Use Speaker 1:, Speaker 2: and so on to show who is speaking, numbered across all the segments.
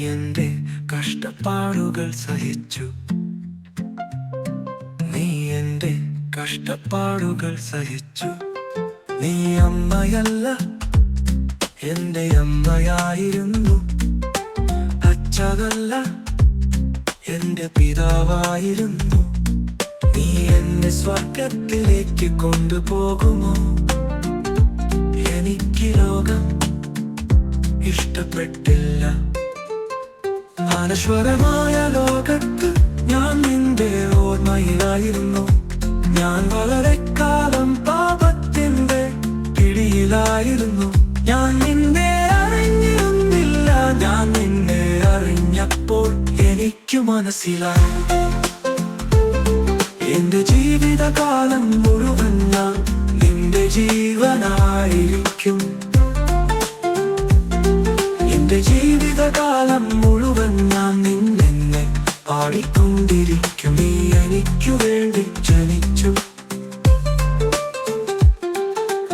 Speaker 1: എന്റെ കഷ്ടപ്പാടുകൾ കഷ്ടപ്പാടുകൾ നീ അമ്മയല്ല എന്റെ അമ്മയായിരുന്നു. അച്ഛനല്ല എന്റെ പിതാവായിരുന്നു. എന്നെ സ്വർഗത്തിലേക്ക് കൊണ്ടുപോകുമോ? എനിക്ക് ലോകം ഇഷ്ടപ്പെട്ടില്ല. അനശ്വരമായ ലോകത്ത് ഞാൻ നിന്റെ ഓർമ്മയിലായിരുന്നു. ഞാൻ വളരെ കാലം പാപത്തിന്റെ പിടിയിലായിരുന്നു. ഞാൻ നിന്നെ അറിഞ്ഞിരുന്നില്ല. ഞാൻ നിന്നെ അറിഞ്ഞപ്പോൾ എനിക്ക് മനസ്സിലായി. എന്റെ ജീവിതകാലം മുഴുവൻ നിന്റെ ജീവനായിരിക്കും. എന്റെ ജീവിതകാലം മുഴുവൻ ഞാൻ നിന്നെ പാടിക്കൊണ്ടിരിക്കും. നീ എനിക്കു വേണ്ടി ജനിച്ചു.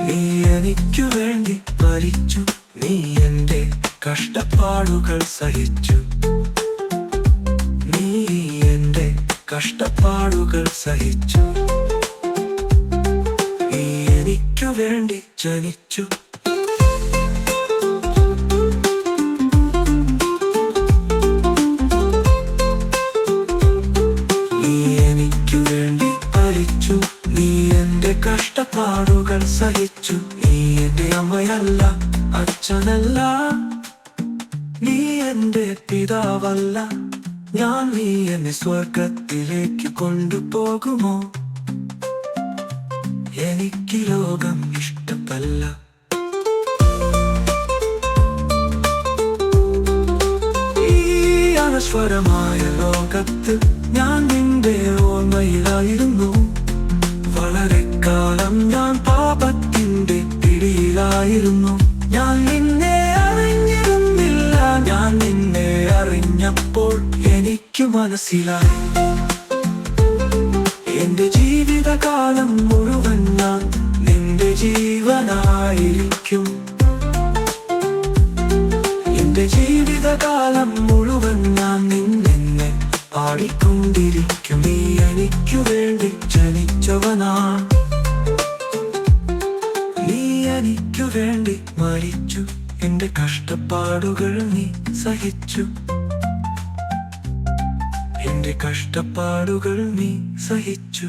Speaker 1: നീ എനിക്കു വേണ്ടി മരിച്ചു. നീ എന്റെ കഷ്ടപ്പാടുകൾ സഹിച്ചു. കഷ്ടപ്പാടുകൾ സഹിച്ചു. എനിക്കു വേണ്ടി ജനിച്ചു. നീ കഷ്ടപ്പാടുകൾ സഹിച്ചു. നീ എന്റെ അമ്മയല്ല അച്ഛനല്ല. നീ എന്റെ പിതാവല്ല. ഞാൻ നീ എന്നെ സ്വർഗത്തിലേക്ക് കൊണ്ടുപോകുമോ? എനിക്ക് ലോകം ഇഷ്ടപ്പല്ല ഈ ലോകത്ത് ഞാൻ നിന്റെ ഓർമ്മയിലായിരുന്നു. വളരെ കാലം ഞാൻ പാപത്തിന്റെ പിടിയിലായിരുന്നു. ഞാൻ നിന്നെ അറിഞ്ഞിരുന്നില്ല. ഞാൻ നിന്നെ അറിഞ്ഞപ്പോൾ എനിക്ക് മനസ്സിലായി. എന്റെ ജീവിതകാലം മുഴുവൻ ഞാൻ നിന്റെ ജീവനായിരിക്കും. എന്റെ ജീവിതകാലം മുഴുവൻ ഞാൻ നിന്നെ പാടിക്കൊണ്ടിരിക്കും. നീ എനിക്കു വേണ്ടി ജനിച്ചവനാ. നീ എനിക്കു വേണ്ടി മരിച്ചു. എന്റെ കഷ്ടപ്പാടുകൾ നീ സഹിച്ചു. എന്റെ കഷ്ടപ്പാടുകൾ നീ സഹിച്ചു.